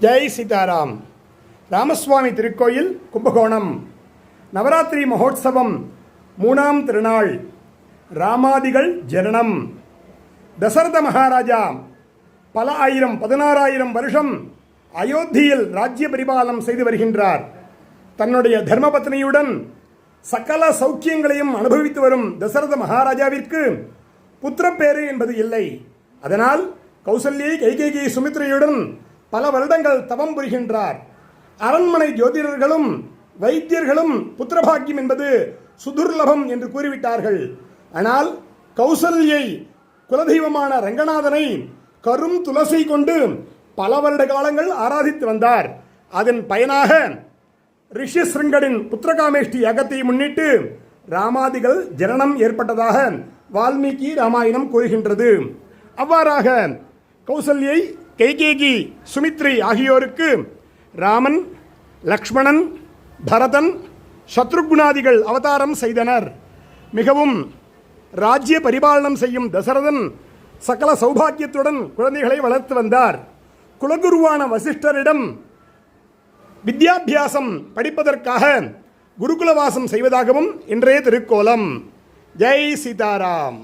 ஜெய் சீதாராம். ராமசுவாமி திருக்கோயில் கும்பகோணம். நவராத்திரி மகோத்சவம் மூணாம் திருநாள். ராமாதிகள் ஜனனம். தசரத மகாராஜா பல ஆயிரம் பதினாறாயிரம் வருஷம் அயோத்தியில் ராஜ்ய பரிபாலனம் செய்து வருகின்றார். தன்னுடைய தர்மபத்னியுடன் சகல சௌக்கியங்களையும் அனுபவித்து வரும் தசரத மகாராஜாவிற்கு புத்திரப்பேறு என்பது இல்லை. அதனால் கௌசல்யை கைகேகி சுமித்ரையுடன் பல வருடங்கள் தவம் புரிகின்றார். அரண்மனை ஜோதிடர்களும் வைத்தியர்களும் புத்திரபாக்கியம் என்பது சுதுர்லபம் என்று கூறிவிட்டார்கள். ஆனால் கௌசல்யை குலதெய்வமான ரங்கநாதனை கரும் துளசி கொண்டு பல வருட காலங்கள் ஆராதித்து வந்தார். அதன் பயனாக ரிஷி சிருங்கடின் புத்திரகாமேஷ்டி யாகத்தை முன்னிட்டு ராமாதிகள் ஜனனம் ஏற்பட்டதாக வால்மீகி ராமாயணம் கூறுகின்றது. அவ்வாறாக கௌசல்யை கைகேகி சுமித்ரி ஆகியோருக்கு ராமன் லக்ஷ்மணன் பரதன் சத்ருகுணாதிகள் அவதாரம் செய்தனர். மிகவும் ராஜ்ய பரிபாலனம் செய்யும் தசரதன் சகல சௌபாக்கியத்துடன் குழந்தைகளை வளர்த்து வந்தார். குலகுருவான வசிஷ்டரிடம் வித்யாபியாசம் படிப்பதற்காக குருகுலவாசம் செய்வதாகவும் இன்றைய திருக்கோலம். ஜெய் சீதாராம்.